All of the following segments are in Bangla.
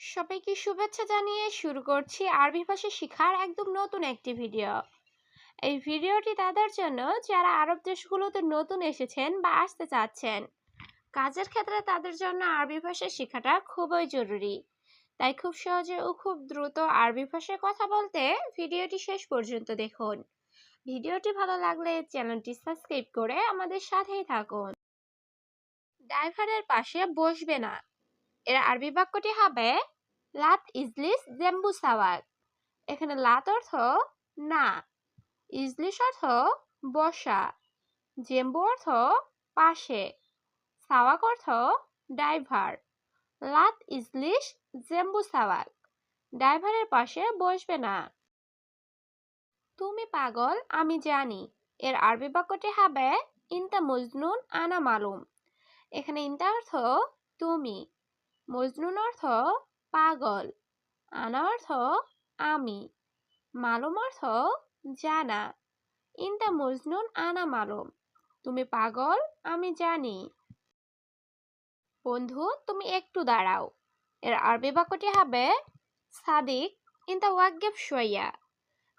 সবাইকে শুভেচ্ছা জানিয়ে শুরু করছি আরবি ভাষা শেখার একদম নতুন একটি ভিডিও এই ভিডিওটি তাদের জন্য যারা আরব দেশগুলোতে নতুন এসেছেন বা আসতে চাচ্ছেন, কাজের ক্ষেত্রে তাদের জন্য আরবি ভাষা শেখাটা খুবই জরুরি। তাই খুব সহজে ও খুব দ্রুত আরবি ভাষায় কথা বলতে ভিডিওটি শেষ পর্যন্ত দেখুন। ভিডিওটি ভালো লাগলে চ্যানেলটি সাবস্ক্রাইব করে আমাদের সাথেই থাকুন। ড্রাইভারের পাশে বসবে না। এর আরবি বাক্যটি হবে, লাত ইজলিস জেম্বু এখানে লাত অর্থ, না। ইজলিস অর্থ, বসা। জেম্বু অর্থ, পাশে। সাওয়াক অর্থ ড্রাইভার লাত ইজলিস জেম্বু সাওয়াক ড্রাইভারের পাশে বসবে না। তুমি পাগল, আমি জানি। এর আরবি বাক্যটি হবে, ইনতা মজনুন আনা মালুম। এখানে ইনতা অর্থ, তুমি। মজনুন অর্থ পাগল আনা অর্থ আমি, মালুম অর্থ জানা। ইনতা মজনুন আনা মালুম, তুমি পাগল, আমি জানি। বন্ধু, তুমি একটু দাঁড়াও। এর আরবি বাক্যটি হবে সাদিক ইনতা ওয়াগেব শোয়া।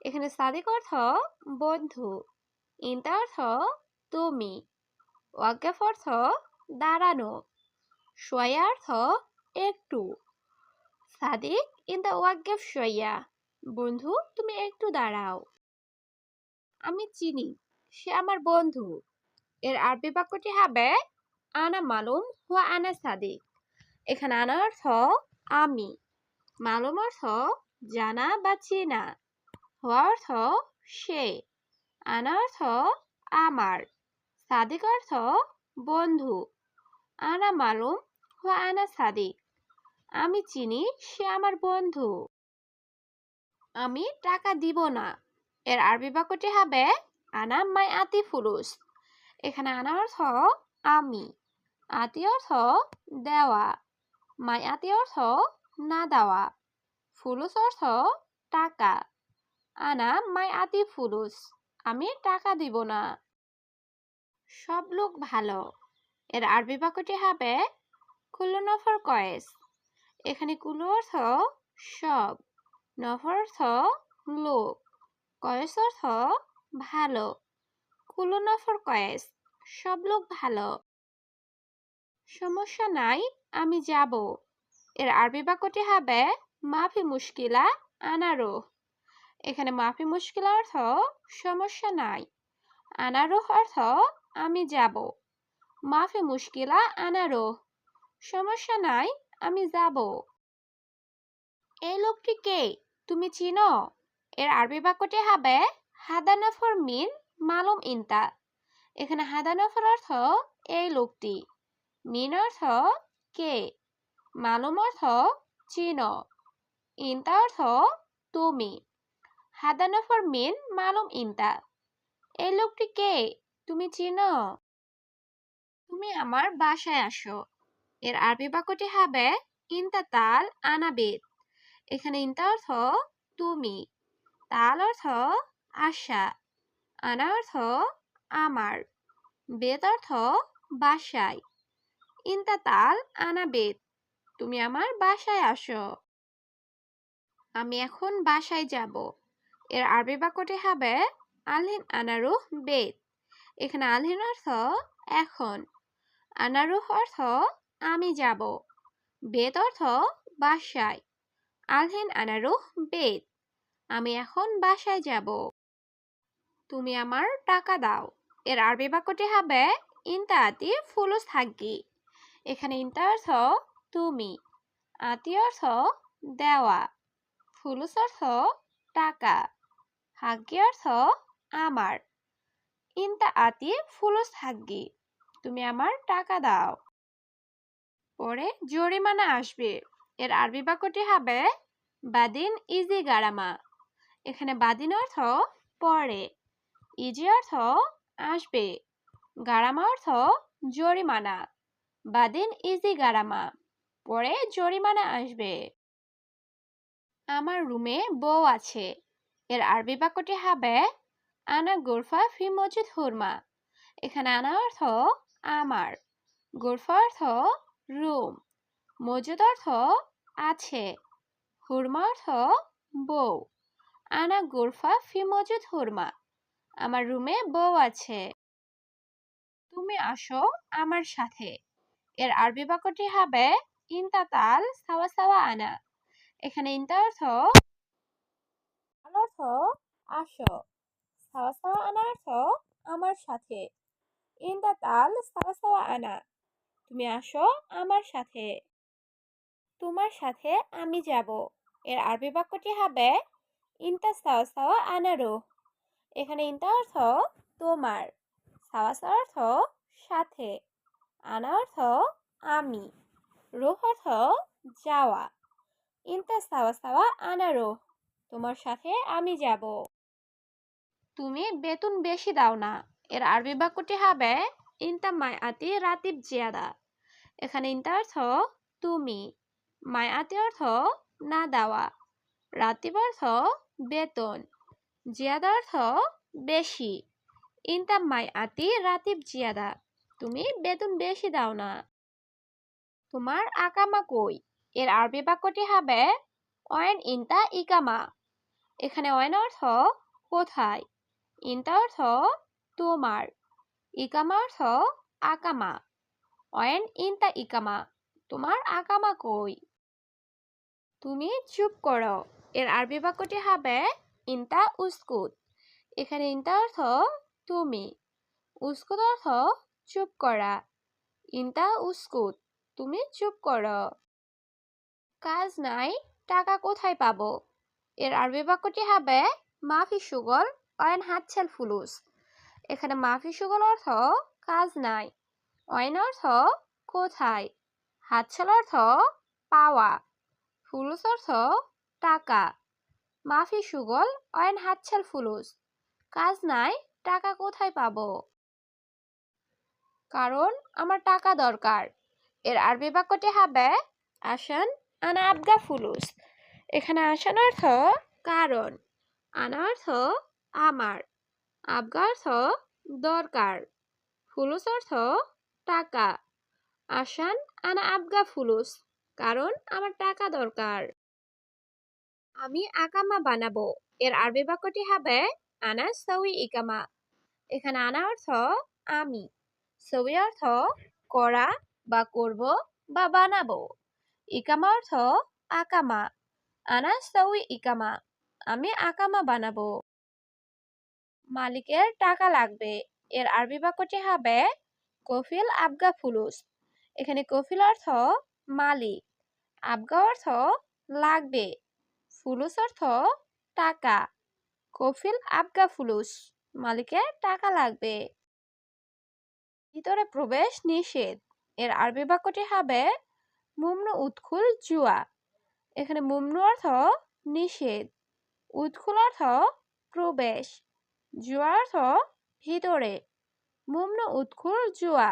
এখানে সাদিক অর্থ বন্ধু ইনতা অর্থ তুমি। ওয়াগেফ অর্থ দাঁড়ানো। শোয়া অর্থ একটু। সাদিক ইন ইনতা ওয়াগেফ শোয়া বন্ধু, তুমি একটু দাঁড়াও। আমি চিনি, সে আমার বন্ধু। এর আরবি বাক্যটি হবে, আনা মালুম হুয়া আনা সাদিক। এখানে আনা অর্থ, আমি। মালুম অর্থ, জানা বা চেনা। হওয়া অর্থ, সে। আনা অর্থ, আমার। সাদিক অর্থ, বন্ধু। আনা মালুম হুয়া আনা সাদিক। আমি চিনি, সে আমার বন্ধু। আমি টাকা দিব না। এর আরবি বাক্যটি হবে, আনা মাই আতি ফুলুস। এখানে আনা অর্থ, আমি। আতি অর্থ, দেওয়া। মাই আতি অর্থ, না দেওয়া। ফুলুস অর্থ, টাকা। আনা মাই আতি ফুলুস। আমি টাকা দিব না। সব লোক ভালো। এর আরবি বাক্যটি হবে কুল্লু নফর কয়েস। এখানে কুল্লু অর্থ সব। নফর অর্থ লোক। কয়েস অর্থ ভালো। কুল্লু নফর কয়েস, সব লোক ভালো। সমস্যা নাই, আমি যাব। এর আরবি বাক্যটি হবে মাফি মুশকিলা আনারো। এখানে মাফি মুশকিলা অর্থ সমস্যা নাই। আনারো অর্থ আমি যাব। মাফি মুশকিলা আনারো। সমস্যা নাই আমি যাব। এই লোকটি কে? তুমি চিনো? এর আরবি বাক্যটি হবে হাদানফর মিন মালুম ইনতা। এখানে হাদানফর অর্থ এই লোকটি। মিন অর্থ কে? মালুম অর্থ চিনো। ইনতা অর্থ তুমি। হাদানফর মিন মালুম ইনতা। এই লোকটি কে? তুমি চিনো? তুমি আমার বাসায় আসো। এর আরবি বাক্যটি হবে ইনতা তাল আনাবেদ এখানে ইনতা অর্থ তুমি, তাল অর্থ আশা, আনা অর্থ আমার বেদ অর্থ বাসায়। ইনতা তাল আনা বেদ তুমি আমার বাসায় আসো। আমি এখন বাসায় যাব। এর আরবি বাক্যটি হবে আলহিন আনারুহ বেদ এখানে আলহিন অর্থ এখন, আনারুহ অর্থ আমি যাব। বেদ অর্থ বাসায়। আলহেন আনারুহ বেদ। আমি এখন বাসায় যাব। তুমি আমার টাকা দাও। এর আরবি বাক্যটি হবে ইনতা আতি ফুলুস থাকি। এখানে ইনতা অর্থ তুমি। আতি অর্থ দেওয়া। ফুলুস অর্থ টাকা। হাগ্গি অর্থ আমার। ইনতা আতি ফুলুস হাগ্গি তুমি আমার টাকা দাও। পরে জরিমানা আসবে। এর আরবি বাক্যটি হবে বাদিন ইজি গারামা। এখানে বাদিন অর্থ পরে, ইজি অর্থ আসবে, গারামা অর্থ জরিমানা। বাদিন ইজি গারামা, পরে জরিমানা আসবে। আমার রুমে বউ আছে। এর আরবি বাক্যটি হবে আনা গোরফা ফি মজিদ হুরমা। এখানে আনা অর্থ আমার, গোরফা অর্থ রুম। মজুদ অর্থ আছে, হুরমা অর্থ বউ। আনা গোরফা ফি মজুদ হুরমা, আমার রুমে বউ আছে। তুমি আসো আমার সাথে। এর আরবি বাক্যটি হবে, ইনতা তাল সাওয়া সাওয়া আনা। এখানে ইনতা অর্থ অর্থ আসো। সাওয়া সাওয়া আনা অর্থ আমার সাথে। ইনতা তাল সাওয়া সাওয়া আনা। তুমি আসো আমার সাথে। তোমার সাথে আমি যাব। এর আরবি বাক্যটি হবে, ইনতা সাওয়া সাওয়া আনারো। এখানে ইনতা অর্থ তোমার, সাওয়া অর্থ সাথে, আনা অর্থ আমি, রোহ অর্থ যাওয়া। ইনতা সাওয়া সাওয়া আনারো, তোমার সাথে আমি যাব। তুমি বেতন বেশি দাও না। এর আরবি বাক্যটি হবে, ইনতা মায়াতি রাতিব জিয়াদা। এখানে ইনতা অর্থ তুমি। মায়াতি অর্থ না দেওয়া। রাতিব অর্থ বেতন। জিয়াদা অর্থ বেশি। ইনতা মায়াতি রাতিব জিয়াদা। তুমি বেতন বেশি দাও না। তোমার আকামা কই? এর আরবি বাক্যটি হবে অয়েন ইনতা ইকামা। এখানে অয়েন অর্থ কোথায়? ইনতা অর্থ তোমার। ইকামা অর্থ আকামা। অয়েন ইনতা ইকামা, তোমার আকামা কই? তুমি চুপ করো। এর আরবি বাক্যটি হবে ইনতা উস্কুত। এখানে ইনতা অর্থ তুমি, উস্কুত অর্থ চুপ করা। ইনতা উস্কুত, তুমি চুপ করো। কাজ নাই, টাকা কোথায় পাবো? এর আরবি বাক্যটি হবে মাফি সুগল, অয়েন হাতছেল ফুলুস। এখানে মাফি সুগল অর্থ কাজ নাই অয়েন অর্থ কোথায়? হাতছেল অর্থ পাওয়া। ফুলুস অর্থ টাকা। মাফি সুগল অয়েন হাতছেল ফুলুস। কাজ নাই, টাকা কোথায় পাবো? কারণ আমার টাকা দরকার। এর আরবি বাক্যটি হবে আসেন, আনা আবগা ফুলুস। এখানে আসান অর্থ কারণ, আনা অর্থ আমার। আবগা অর্থ দরকার। ফুলুস অর্থ টাকা। আসান আনা আবগা ফুলুস, কারণ আমার টাকা দরকার। আমি আকামা বানাবো। এর আরবি বাক্যটি হবে, আনা সউই ইকামা। এখানে আনা অর্থ, আমি। সউই অর্থ, করা বা করব বা বানাবো। ইকামা অর্থ, আকামা। আনা সউই ইকামা। আমি আকামা বানাবো। মালিকের টাকা লাগবে। এর আরবি বাক্যটি হবে কফিল আবগা ফুলুস। এখানে কফিল অর্থ মালিক, আবগা অর্থ লাগবে, ফুলুস অর্থ টাকা। কফিল আবগা ফুলুস, মালিকের টাকা লাগবে। ভিতরে প্রবেশ নিষেধ। এর আরবি বাক্যটি হবে মুমনু উৎকুল জুয়া। এখানে মুমনু অর্থ নিষেধ, উৎকুল অর্থ প্রবেশ, জুয়া অর্থ ভিতরে। মুমনু উৎকুল জুয়া।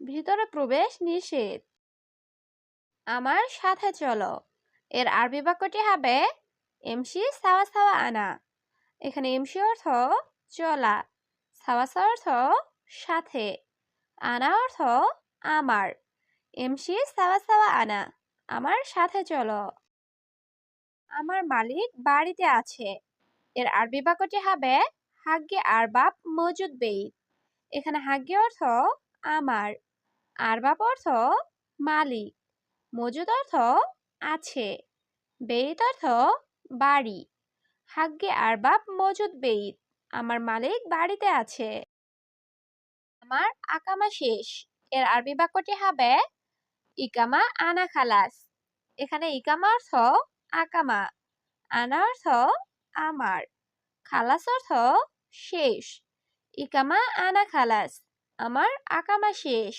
ভিতরে প্রবেশ নিষেধ। আমার সাথে চলো। এর আরবি বাক্যটি হবে, এমসি সাওয়া সাওয়া আনা। এখানে এমসি অর্থ, চলা। সাওয়া সাওয়া অর্থ, সাথে। আনা অর্থ, আমার। এমসি সাওয়া সাওয়া আনা, আমার সাথে চলো। আমার মালিক বাড়িতে আছে। এর আরবি বাক্যটি হবে, হাগ্গে আরবাব মজুদ বেইত এখানে হাগ্গে অর্থ আমার আরবাব অর্থ মালিক, মজুদ অর্থ আছে, বেইত অর্থ বাড়ি হাগ্গে আরবাব মজুদ বেইত, আমার মালিক বাড়িতে আছে। আমার আকামা শেষ, এর আরবি বাক্যটি হবে ইকামা আনা খালাস, এখানে ইকামা অর্থ আকামা, আনা অর্থ আমার, খালাস অর্থ শেষ। ইকামা আনা খালাস, আমার আকামা শেষ।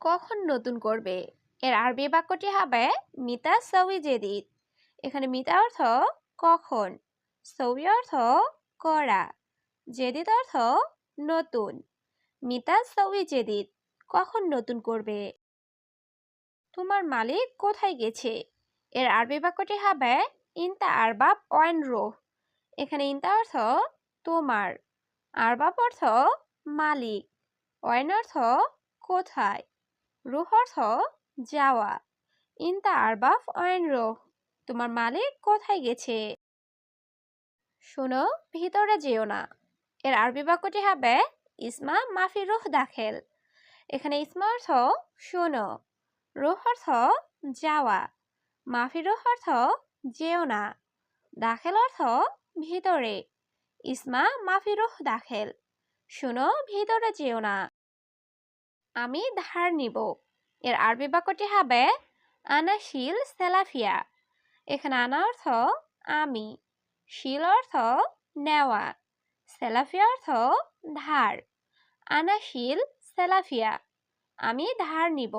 কখন নতুন করবে? এর আরবি বাক্যটি হবে মিতা সউই জেদিদ। এখানে মিতা অর্থ কখন সউই অর্থ করা, জেদিদ অর্থ নতুন। মিতা সউই জেদিদ, কখন নতুন করবে? তোমার মালিক কোথায় গেছে? এর আরবি বাক্যটি হবে ইনতা আরবাব ওয়ান রো এখানে ইনতা অর্থ তোমার। আরবাব অর্থ মালিক ওয়ান অর্থ কোথায়, রুহ অর্থ যাওয়া ইনতা আরবাফ অয়েনরো তোমার মালিক কোথায় গেছে? শোনো, ভিতরে যেও না। এর আরবি বাক্যটি হবে ইসমা মাফি রুহ দাখেল। এখানে ইসমা অর্থ শোনো, রুহ অর্থ যাওয়া, মাফি রুহ অর্থ যেও না, দাখেল অর্থ ভিতরে। ইসমা মাফি রুহ দাখেল। শোনো, ভিতরে যেও না। আমি ধার নিব। এর আরবি বাক্যটি হবে আনা শিল সেলাফিয়া। এখানে আনা অর্থ, আমি। শিল অর্থ, নেওয়া। সেলাফিয়া অর্থ, ধার। আনা শিল সেলাফিয়া। আমি ধার নিব।